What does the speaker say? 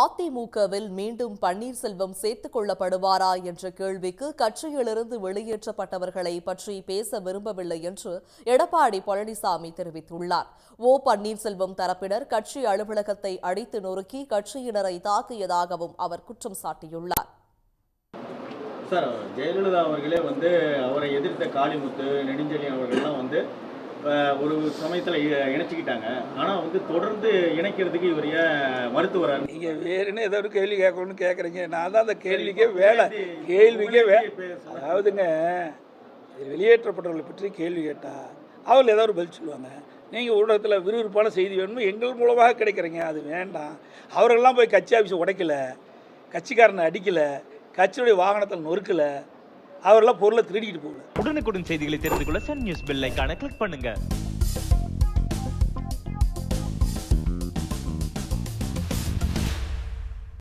அதிமுகவில் மீண்டும் பன்னீர்செல்வம் சேர்த்துக் கொள்ளப்படுவாரா என்ற கேள்விக்கு கட்சியிலிருந்து வெளியேற்றப்பட்டவர்களை பற்றி பேச விரும்பவில்லை என்று எடப்பாடி பழனிசாமி தெரிவித்துள்ளார். ஓ பன்னீர்செல்வம் தரப்பினர் கட்சி அலுவலகத்தை அடித்து நொறுக்கி கட்சியினரை தாக்கியதாகவும் அவர் குற்றம் சாட்டியுள்ளார். சார் ஜெயலலிதா அவர்களே வந்து அவரை எதிர்த்த காளிமுத்து நெடுஞ்செழியன் ஒரு சமயத்தில் இணைச்சிக்கிட்டாங்க. ஆனால் வந்து தொடர்ந்து இணைக்கிறதுக்கு இவர் ஏன் மறுத்து வர்றாரு நீங்கள் வேறுன்னு ஏதோ ஒரு கேள்வி கேட்கணும்னு கேட்குறீங்க நான் தான் அந்த கேள்விக்கே வேலை. கேள்விக்கே வே அதாவதுங்க வெளியேற்றப்பட்டவர்களை பற்றி கேள்வி கேட்டால் அவர்கள் ஏதோ ஒரு பதில் சொல்லுவாங்க. நீங்கள் ஊடகத்தில் விறுவிறுப்பான செய்தி வேணுமோ எங்கள் மூலமாக கிடைக்கிறீங்க. அது வேண்டாம். அவர்கள்லாம் போய் கட்சி ஆஃபீஸை உடைக்கல. கட்சிக்காரனை அடிக்கலை. கட்சியுடைய வாகனத்தில் நொறுக்கலை. அவரெல்லாம் பொருளை திருடிக்கிட்டு போகல. உடனுக்குடன் செய்திகளை தெரிந்து கொள்ள சன் நியூஸ் பெல் ஐக்கான கிளிக் பண்ணுங்க.